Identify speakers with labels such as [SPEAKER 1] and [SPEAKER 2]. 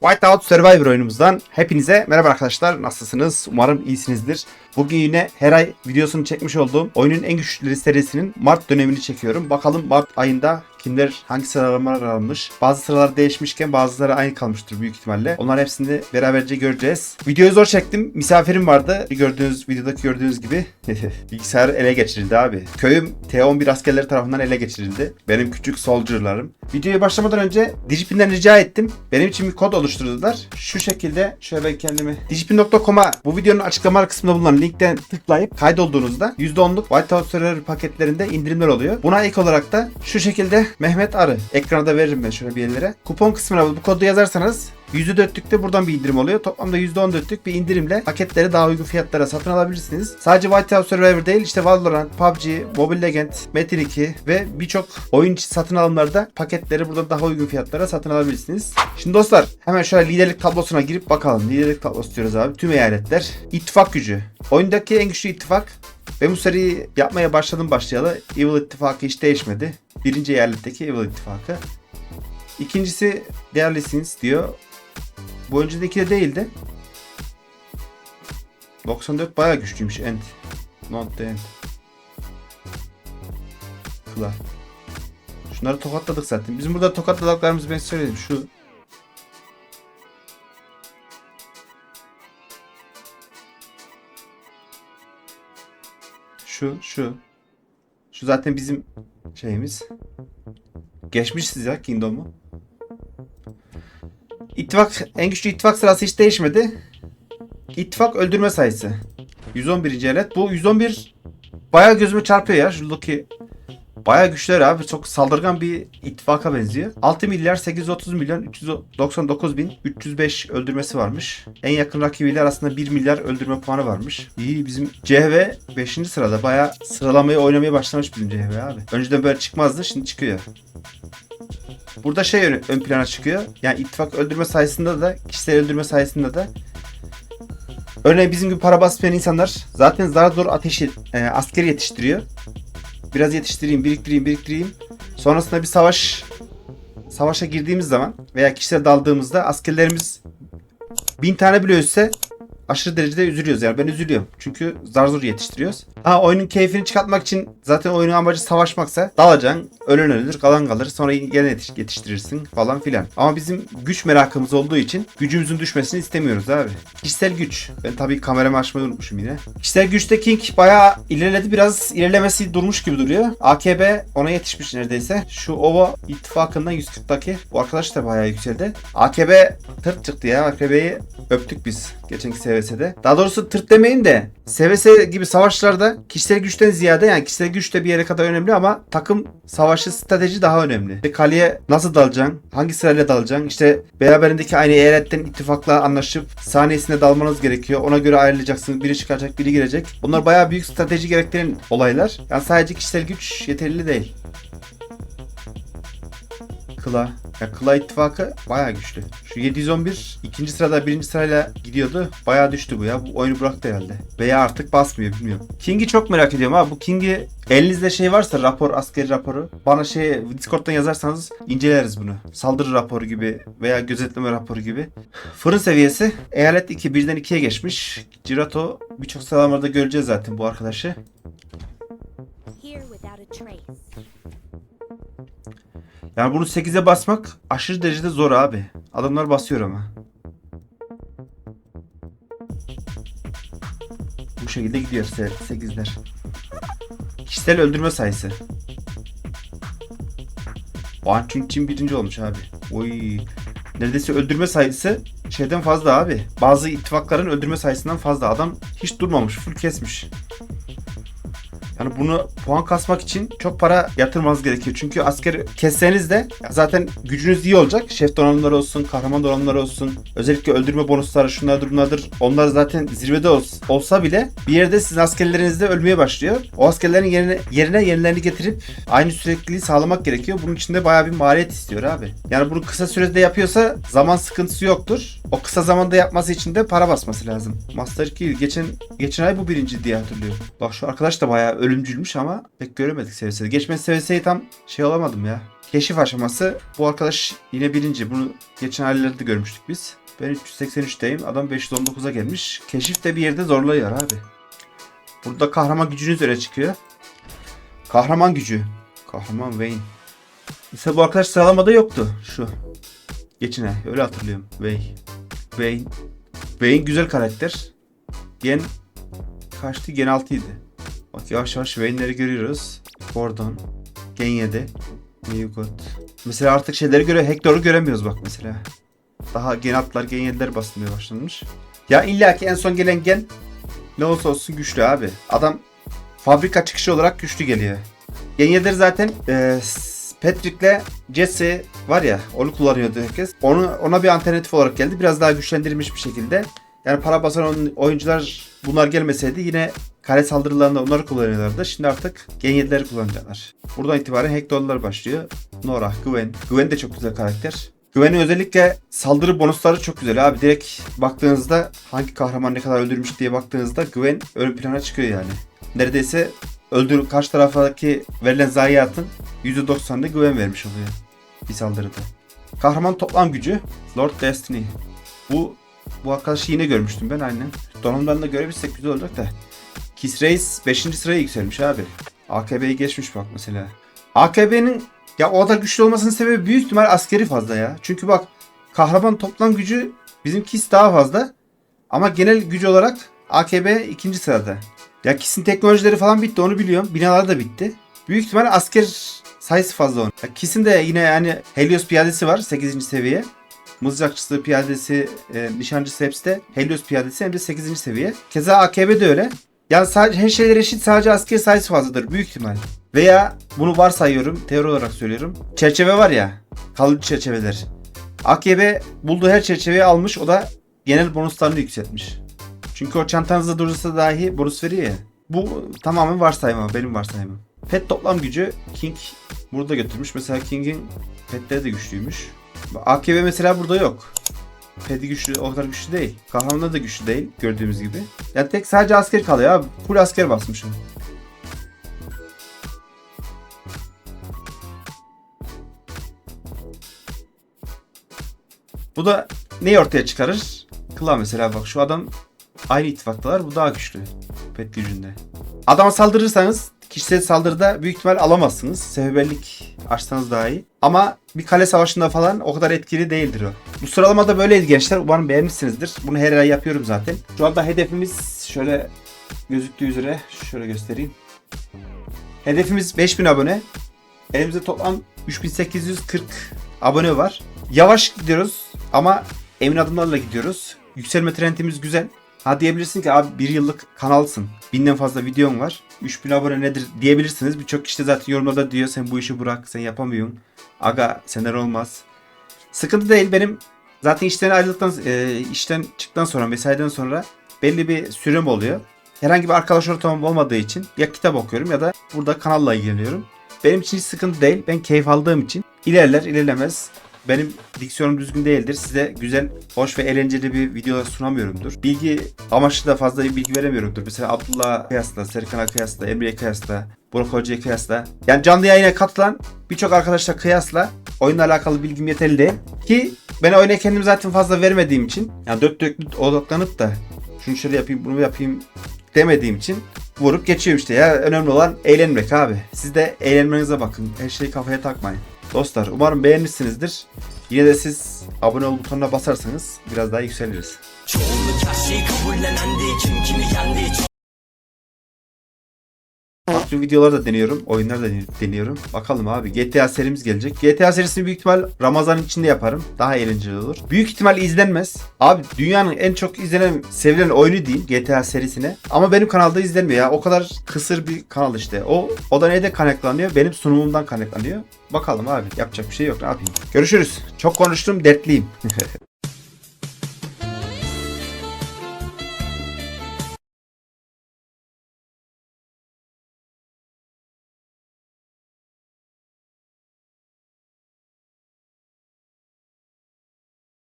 [SPEAKER 1] Whiteout Survivor oyunumuzdan hepinize merhaba arkadaşlar. Nasılsınız? Umarım iyisinizdir. Bugün yine her ay videosunu çekmiş olduğum oyunun en güçlüleri serisinin Mart dönemini çekiyorum. Bakalım Mart ayında kimler hangi sıralamalar almış. Bazı sıralar değişmişken bazıları aynı kalmıştır büyük ihtimalle. Onların hepsini beraberce göreceğiz. Videoyu zor çektim. Misafirim vardı. Gördüğünüz videodaki gördüğünüz gibi bilgisayar ele geçirildi abi. Köyüm T11 askerleri tarafından ele geçirildi. Benim küçük soldierlarım. Videoya başlamadan önce Digipin'den rica ettim. Benim için bir kod oluşturdular. Şu şekilde şöyle ben kendimi digipin.com'a bu videonun açıklama kısmında bulunan linkten tıklayıp kaydolduğunuzda %10'luk Whiteout Server paketlerinde indirimler oluyor. Buna ek olarak da şu şekilde Mehmet Arı. Ekrana da veririm ben şöyle bir yerlere. Kupon kısmına bu kodu yazarsanız %4'lük buradan bir indirim oluyor. Toplamda %14'lük bir indirimle paketleri daha uygun fiyatlara satın alabilirsiniz. Sadece Whiteout Survivor değil işte Valorant, PUBG, Mobile Legend, Metin 2 ve birçok oyun satın alımlarda paketleri buradan daha uygun fiyatlara satın alabilirsiniz. Şimdi dostlar hemen şöyle liderlik tablosuna girip bakalım. Liderlik tablosu diyoruz abi. Tüm eyaletler. İttifak gücü. Oyundaki en güçlü ittifak ben bu seriyi yapmaya başladım başlayalı. Evil İttifakı hiç değişmedi. Birinci eyaletteki Evil İttifakı. İkincisi Değerlisiniz diyor. Bu öncedeki de değildi. 94 bayağı güçlüymüş End. Not the end. Kıla. Şunları tokatladık zaten. Bizim burada tokatladıklarımızı ben söyledim. Şu Şu, şu. Şu zaten bizim şeyimiz. Geçmişiz ya Kingdom'u. İttifak, en güçlü ittifak sırası hiç değişmedi. İttifak öldürme sayısı. 111. eyalet. Bu 111 bayağı gözüme çarpıyor ya. Şuradaki bayağı güçler abi. Çok saldırgan bir ittifaka benziyor. 6 milyar 830 milyon 399 bin 305 öldürmesi varmış. En yakın rakibiyle arasında 1 milyar öldürme puanı varmış. İyi bizim CHV 5. sırada. Bayağı sıralamayı oynamaya başlamış bizim CHV abi. Önceden böyle çıkmazdı şimdi çıkıyor. Burada şey ön, ön plana çıkıyor. Yani ittifak öldürme sayısında da kişisel öldürme sayısında da Örneğin bizim gibi para basmayan insanlar zaten zar zor ateşi e, asker yetiştiriyor. Biraz yetiştireyim, biriktireyim, biriktireyim. Sonrasında bir savaş savaşa girdiğimiz zaman veya kişisel daldığımızda askerlerimiz bin tane bile ölse aşırı derecede üzülüyoruz yani ben üzülüyorum. Çünkü zar zor yetiştiriyoruz. Ha oyunun keyfini çıkartmak için zaten oyunun amacı savaşmaksa dalacaksın, ölen ölür, kalan kalır. Sonra gene yetiş- yetiştirirsin falan filan. Ama bizim güç merakımız olduğu için gücümüzün düşmesini istemiyoruz abi. Kişisel güç. Ben tabii kameramı açmayı unutmuşum yine. Kişisel güçte King bayağı ilerledi. Biraz ilerlemesi durmuş gibi duruyor. AKB ona yetişmiş neredeyse. Şu OVA ittifakından 140'daki. Bu arkadaş da bayağı yükseldi. AKB tırt çıktı ya. AKB'yi öptük biz geçenki SVS'de. Daha doğrusu tırt demeyin de SVS gibi savaşlarda kişisel güçten ziyade yani kişisel güç de bir yere kadar önemli ama takım savaşı strateji daha önemli. Kaleye nasıl dalacaksın? Hangi sırayla dalacaksın? İşte beraberindeki aynı eyaletten ittifakla anlaşıp saniyesine dalmanız gerekiyor. Ona göre ayrılacaksınız. Biri çıkacak, biri girecek. Bunlar bayağı büyük strateji gerektiren olaylar. Yani sadece kişisel güç yeterli değil. Kıla. Ya Kıla ittifakı bayağı güçlü. Şu 711 ikinci sırada birinci sırayla gidiyordu. Bayağı düştü bu ya. Bu oyunu bıraktı herhalde. Veya artık basmıyor bilmiyorum. King'i çok merak ediyorum ha. Bu King'i elinizde şey varsa rapor, askeri raporu bana şey Discord'dan yazarsanız inceleriz bunu. Saldırı raporu gibi veya gözetleme raporu gibi. Fırın seviyesi eyalet 2 birden 2'ye geçmiş. Cirato birçok sıralamalarda göreceğiz zaten bu arkadaşı.
[SPEAKER 2] Here without a trace.
[SPEAKER 1] Yani bunu 8'e basmak aşırı derecede zor abi. Adamlar basıyor ama. Bu şekilde gidiyor 8'ler. Kişisel öldürme sayısı. Van Chun Chin birinci olmuş abi. Oy. Neredeyse öldürme sayısı şeyden fazla abi. Bazı ittifakların öldürme sayısından fazla. Adam hiç durmamış. Full kesmiş. Yani bunu puan kasmak için çok para yatırmanız gerekiyor. Çünkü asker kesseniz de zaten gücünüz iyi olacak. Şef donanımları olsun, kahraman donanımları olsun. Özellikle öldürme bonusları şunlardır bunlardır. Onlar zaten zirvede ol- olsa bile bir yerde sizin askerleriniz de ölmeye başlıyor. O askerlerin yerine, yerine yenilerini getirip aynı sürekliliği sağlamak gerekiyor. Bunun için de bayağı bir maliyet istiyor abi. Yani bunu kısa sürede yapıyorsa zaman sıkıntısı yoktur. O kısa zamanda yapması için de para basması lazım. Master 2 geçen geçen ay bu birinci diye hatırlıyorum. Bak şu arkadaş da bayağı ölümcülmüş ama pek göremedik seviyesini. Geçmez seviyesi tam şey olamadım ya. keşif aşaması. Bu arkadaş yine birinci. Bunu geçen hallerde görmüştük biz. Ben 383'teyim. Adam 519'a gelmiş. Keşif de bir yerde zorluyor abi. Burada kahraman gücünüz öne çıkıyor. Kahraman gücü. Kahraman Wayne. Mesela bu arkadaş sıralamada yoktu. Şu. Geçine. Öyle hatırlıyorum. Wayne. Wayne. Wayne güzel karakter. Gen kaçtı? Gen 6 idi. Bak yavaş yavaş Wayne'leri görüyoruz. Gordon. Gen 7. Newgot. Mesela artık şeyleri göre Hector'u göremiyoruz bak mesela. Daha gen atlar, gen 7'ler basılmaya başlanmış. Ya illa ki en son gelen gen ne olsa olsun güçlü abi. Adam fabrika çıkışı olarak güçlü geliyor. Gen 7'leri zaten e, Patrick'le Jesse var ya onu kullanıyordu herkes. Onu, ona bir alternatif olarak geldi. Biraz daha güçlendirilmiş bir şekilde. Yani para basan oyun- oyuncular bunlar gelmeseydi yine kale saldırılarında onları kullanıyorlardı. Şimdi artık Gen 7'leri kullanacaklar. Buradan itibaren Hector'lar başlıyor. Nora, Gwen. Gwen de çok güzel karakter. Gwen'in özellikle saldırı bonusları çok güzel abi. Direkt baktığınızda hangi kahraman ne kadar öldürmüş diye baktığınızda Gwen ön plana çıkıyor yani. Neredeyse öldür karşı taraftaki verilen zayiatın %90'ını Gwen vermiş oluyor bir saldırıda. Kahraman toplam gücü Lord Destiny. Bu bu arkadaşı yine görmüştüm ben aynen. Donanımlarını da görebilsek güzel olacak da. Kiss Reis 5. sıraya yükselmiş abi. AKB'yi geçmiş bak mesela. AKB'nin ya o da güçlü olmasının sebebi büyük ihtimal askeri fazla ya. Çünkü bak kahraman toplam gücü bizim Kiss daha fazla. Ama genel gücü olarak AKB ikinci sırada. Ya Kiss'in teknolojileri falan bitti onu biliyorum. Binaları da bitti. Büyük ihtimal asker sayısı fazla onun. Kiss'in de yine yani Helios piyadesi var 8. seviye. Mızrakçısı, piyadesi, e, nişancısı hepsi de Helios piyadesi hem de 8. seviye. Keza AKB de öyle. Yani sadece her şeyler eşit sadece asker sayısı fazladır büyük ihtimal. Veya bunu varsayıyorum teori olarak söylüyorum. Çerçeve var ya kalıcı çerçeveler. AKB bulduğu her çerçeveyi almış o da genel bonuslarını yükseltmiş. Çünkü o çantanızda durursa dahi bonus veriyor ya. Bu tamamen varsayma benim varsayımım. Pet toplam gücü King burada götürmüş. Mesela King'in petleri de güçlüymüş. AKB mesela burada yok. Pet'i güçlü, o kadar güçlü değil. Kahramanlar da güçlü değil gördüğümüz gibi. Yani tek sadece asker kalıyor abi. Full asker basmışım. Bu da neyi ortaya çıkarır? Kıla mesela bak şu adam aynı ittifaktalar. Bu daha güçlü. Pet gücünde. Adama saldırırsanız kişisel saldırıda büyük ihtimal alamazsınız. Seferberlik açsanız daha iyi. Ama bir kale savaşında falan o kadar etkili değildir o. Bu sıralamada böyleydi gençler. Umarım beğenmişsinizdir. Bunu her ay yapıyorum zaten. Şu anda hedefimiz şöyle gözüktüğü üzere şöyle göstereyim. Hedefimiz 5000 abone. Elimizde toplam 3840 abone var. Yavaş gidiyoruz ama emin adımlarla gidiyoruz. Yükselme trendimiz güzel. Ha diyebilirsin ki abi bir yıllık kanalsın. Binden fazla videon var. 3000 abone nedir diyebilirsiniz. Birçok kişi de zaten yorumlarda diyor sen bu işi bırak sen yapamıyorsun. Aga sener olmaz. Sıkıntı değil benim zaten işten ayrıldıktan e, işten çıktıktan sonra mesaiden sonra belli bir sürem oluyor. Herhangi bir arkadaş ortamım olmadığı için ya kitap okuyorum ya da burada kanalla ilgileniyorum. Benim için hiç sıkıntı değil. Ben keyif aldığım için ilerler ilerlemez. Benim diksiyonum düzgün değildir. Size güzel, hoş ve eğlenceli bir video sunamıyorumdur. Bilgi amaçlı da fazla bir bilgi veremiyorumdur. Mesela Abdullah kıyasla, Serkan'a kıyasla, Emre'ye kıyasla, Burak Hoca'ya kıyasla. Yani canlı yayına katılan birçok arkadaşla kıyasla oyunla alakalı bilgim yeterli değil. Ki ben oyuna kendimi zaten fazla vermediğim için yani dört dörtlük odaklanıp da şunu şöyle yapayım bunu yapayım demediğim için vurup geçiyorum işte ya. Önemli olan eğlenmek abi. Siz de eğlenmenize bakın. Her şeyi kafaya takmayın. Dostlar umarım beğenmişsinizdir. Yine de siz abone ol butonuna basarsanız biraz daha yükseliriz.
[SPEAKER 3] Çoğunluk her şeyi kabullenendi Kim kimi yendi
[SPEAKER 1] Farklı videolar da deniyorum. Oyunlar da deniyorum. Bakalım abi. GTA serimiz gelecek. GTA serisini büyük ihtimal Ramazan içinde yaparım. Daha eğlenceli olur. Büyük ihtimal izlenmez. Abi dünyanın en çok izlenen, sevilen oyunu değil GTA serisine. Ama benim kanalda izlenmiyor ya. O kadar kısır bir kanal işte. O, o da neyden kaynaklanıyor? Benim sunumumdan kaynaklanıyor. Bakalım abi. Yapacak bir şey yok. Ne yapayım? Görüşürüz. Çok konuştum. Dertliyim.